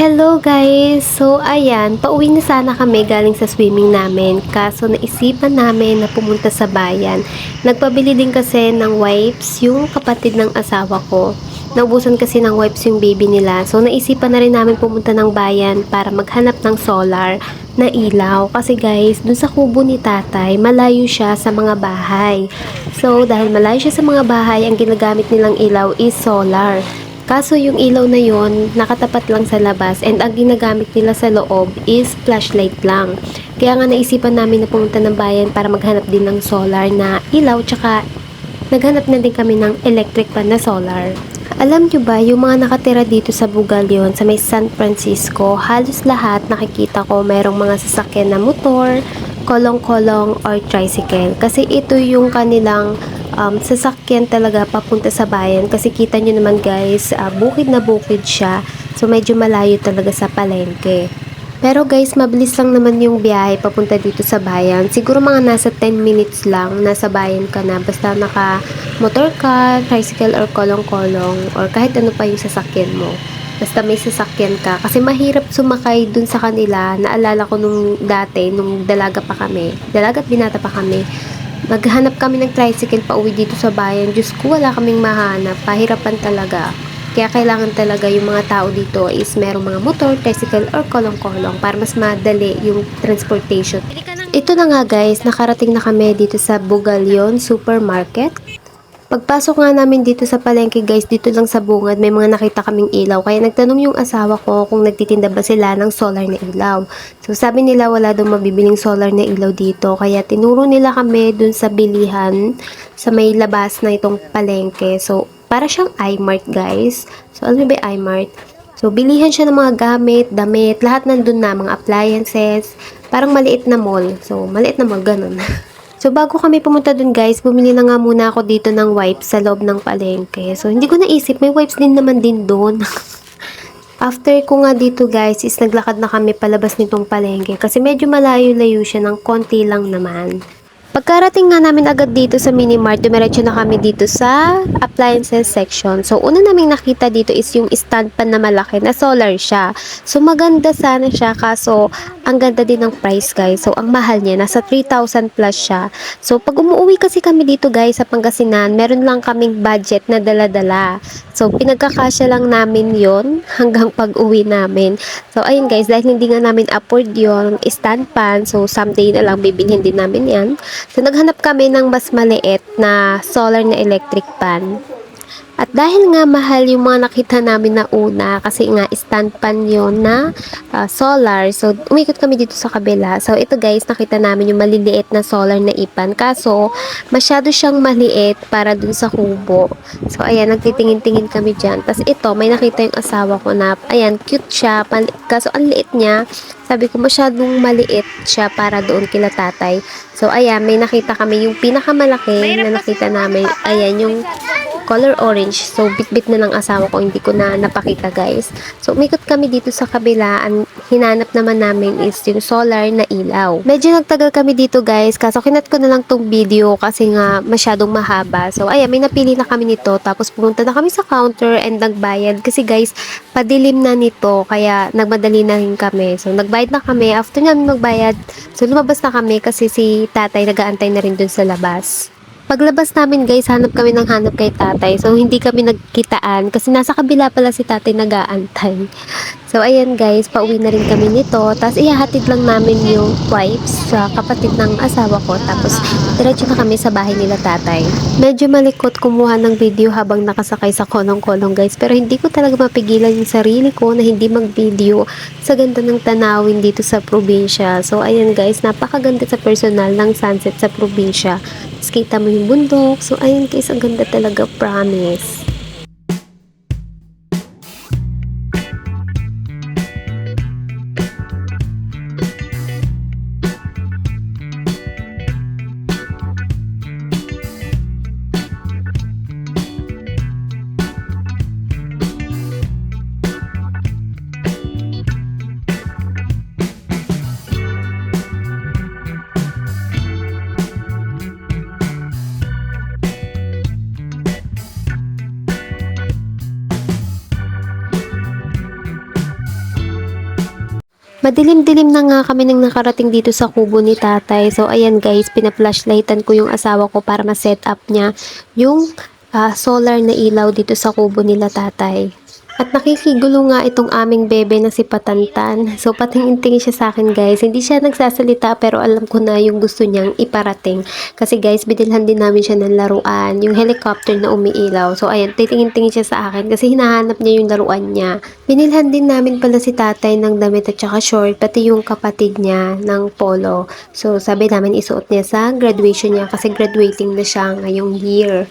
Hello guys! So ayan, pauwi na sana kami galing sa swimming namin. Kaso naisipan namin na pumunta sa bayan. Nagpabili din kasi ng wipes yung kapatid ng asawa ko. Naubusan kasi ng wipes yung baby nila. So naisipan na rin namin pumunta ng bayan para maghanap ng solar na ilaw. Kasi guys, dun sa kubo ni tatay, malayo siya sa mga bahay. So dahil malayo siya sa mga bahay, ang ginagamit nilang ilaw is solar. Kaso yung ilaw na yon nakatapat lang sa labas and ang ginagamit nila sa loob is flashlight lang. Kaya nga naisipan namin na pumunta ng bayan para maghanap din ng solar na ilaw tsaka naghanap na din kami ng electric pan na solar. Alam nyo ba, yung mga nakatira dito sa Bugalyon, sa may San Francisco, halos lahat nakikita ko mayroong mga sasakyan na motor, kolong-kolong or tricycle. Kasi ito yung kanilang um, sasakyan talaga papunta sa bayan. Kasi kita nyo naman guys, ah, bukid na bukid siya. So medyo malayo talaga sa palengke. Pero guys, mabilis lang naman yung biyahe papunta dito sa bayan. Siguro mga nasa 10 minutes lang, nasa bayan ka na. Basta naka motor ka, tricycle or kolong-kolong, or kahit ano pa yung sasakyan mo. Basta may sasakyan ka. Kasi mahirap sumakay dun sa kanila. Naalala ko nung dati, nung dalaga pa kami. Dalaga at binata pa kami. Maghanap kami ng tricycle pa uwi dito sa bayan. Diyos ko, wala kaming mahanap. Pahirapan talaga. Kaya kailangan talaga yung mga tao dito is merong mga motor, tricycle, or kolong-kolong para mas madali yung transportation. Ito na nga guys, nakarating na kami dito sa Bugalyon Supermarket. Pagpasok nga namin dito sa palengke guys, dito lang sa bungad, may mga nakita kaming ilaw. Kaya nagtanong yung asawa ko kung nagtitinda ba sila ng solar na ilaw. So sabi nila wala daw mabibiling solar na ilaw dito. Kaya tinuro nila kami dun sa bilihan sa may labas na itong palengke. So para siyang iMart guys. So alam mo ba iMart? So bilihan siya ng mga gamit, damit, lahat nandun na, mga appliances. Parang maliit na mall. So maliit na mall, ganun. So, bago kami pumunta dun guys, bumili na nga muna ako dito ng wipes sa loob ng palengke. So, hindi ko naisip, may wipes din naman din doon. After ko nga dito guys, is naglakad na kami palabas nitong palengke. Kasi medyo malayo-layo siya ng konti lang naman. Pagkarating nga namin agad dito sa Minimart, dumiretso na kami dito sa appliances section. So, una naming nakita dito is yung stand pan na malaki na solar siya. So, maganda sana siya kaso ang ganda din ng price guys. So, ang mahal niya, nasa 3,000 plus siya. So, pag umuwi kasi kami dito guys sa Pangasinan, meron lang kaming budget na dala-dala. So, pinagkakasya lang namin yon hanggang pag uwi namin. So, ayun guys, dahil hindi nga namin afford yon stand pan, so someday na lang bibilhin din namin yan. So, naghanap kami ng mas maliit na solar na electric pan. At dahil nga mahal yung mga nakita namin na una, kasi nga stand pan yun na ah, solar, so umikot kami dito sa kabila. So ito guys, nakita namin yung maliliit na solar na ipan. Kaso, masyado siyang maliit para dun sa kubo. So ayan, nagtitingin-tingin kami dyan. Tapos ito, may nakita yung asawa ko na, ayan, cute siya. Kaso ang liit niya, sabi ko masyadong maliit siya para doon kila tatay. So ayan, may nakita kami yung pinakamalaki na nakita namin. Ayan, yung color orange. So, bit-bit na ng asawa ko. Hindi ko na napakita, guys. So, umikot kami dito sa kabila. Ang hinanap naman namin is yung solar na ilaw. Medyo nagtagal kami dito, guys. Kaso, kinat ko na lang tong video kasi nga masyadong mahaba. So, ayan, may napili na kami nito. Tapos, pumunta na kami sa counter and nagbayad. Kasi, guys, padilim na nito. Kaya, nagmadali na rin kami. So, nagbayad na kami. After namin magbayad, so, lumabas na kami kasi si tatay nagaantay na rin dun sa labas. Paglabas namin guys, hanap kami ng hanap kay tatay. So, hindi kami nagkitaan kasi nasa kabila pala si tatay nag-aantay. So, ayan guys, pauwi na rin kami nito. Tapos, ihahatid lang namin yung wipes sa kapatid ng asawa ko. Tapos, diretso na kami sa bahay nila tatay. Medyo malikot kumuha ng video habang nakasakay sa kolong-kolong guys. Pero hindi ko talaga mapigilan yung sarili ko na hindi mag-video sa ganda ng tanawin dito sa probinsya. So, ayan guys, napakaganda sa personal ng sunset sa probinsya. Tapos, kita mo yung bundok. So, ayun guys, ang ganda talaga, promise. Madilim-dilim na nga kami nang nakarating dito sa kubo ni tatay. So, ayan guys, pina-flashlightan ko yung asawa ko para ma-set up niya yung ah, solar na ilaw dito sa kubo nila tatay. At nakikigulo nga itong aming bebe na si Patantan. So, patingin-tingin siya sa akin guys. Hindi siya nagsasalita pero alam ko na yung gusto niyang iparating. Kasi guys, binilhan din namin siya ng laruan. Yung helicopter na umiilaw. So, ayan, titingin-tingin siya sa akin kasi hinahanap niya yung laruan niya. Binilhan din namin pala si tatay ng damit at saka short, pati yung kapatid niya ng polo. So, sabi namin isuot niya sa graduation niya kasi graduating na siya ngayong year.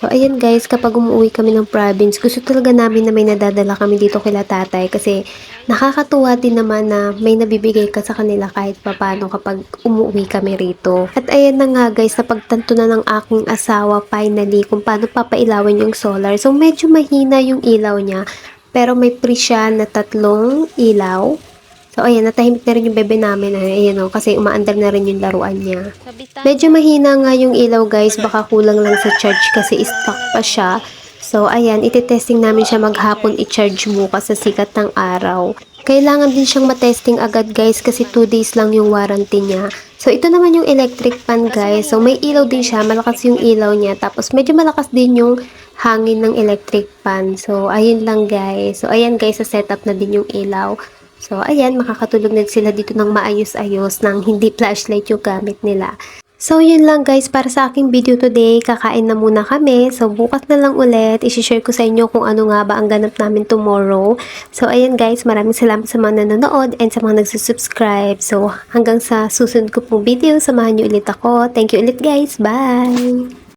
So, ayan guys, kapag umuwi kami ng province, gusto talaga namin na may nadadala kami dito kila tatay kasi nakakatuwa din naman na may nabibigay ka sa kanila kahit papano kapag umuwi kami rito. At ayan na nga guys, napagtanto na ng aking asawa finally kung paano papailawan yung solar. So, medyo mahina yung ilaw niya, pero may pre na tatlong ilaw. So, ayan, natahimik na rin yung bebe namin. Ayan o, kasi umaandar na rin yung laruan niya. Medyo mahina nga yung ilaw guys, baka kulang lang sa charge kasi stuck pa siya. So ayan, ititesting namin siya maghapon i-charge bukas sa sikat ng araw. Kailangan din siyang matesting agad guys kasi 2 days lang yung warranty niya. So ito naman yung electric fan guys. So may ilaw din siya, malakas yung ilaw niya. Tapos medyo malakas din yung hangin ng electric fan. So ayun lang guys. So ayan guys, sa setup na din yung ilaw. So, ayan, makakatulog na sila dito ng maayos-ayos nang hindi flashlight yung gamit nila. So, yun lang guys para sa aking video today. Kakain na muna kami. So, bukas na lang ulit. Isishare ko sa inyo kung ano nga ba ang ganap namin tomorrow. So, ayan guys, maraming salamat sa mga nanonood and sa mga nagsusubscribe. So, hanggang sa susunod ko pong video, samahan niyo ulit ako. Thank you ulit guys. Bye!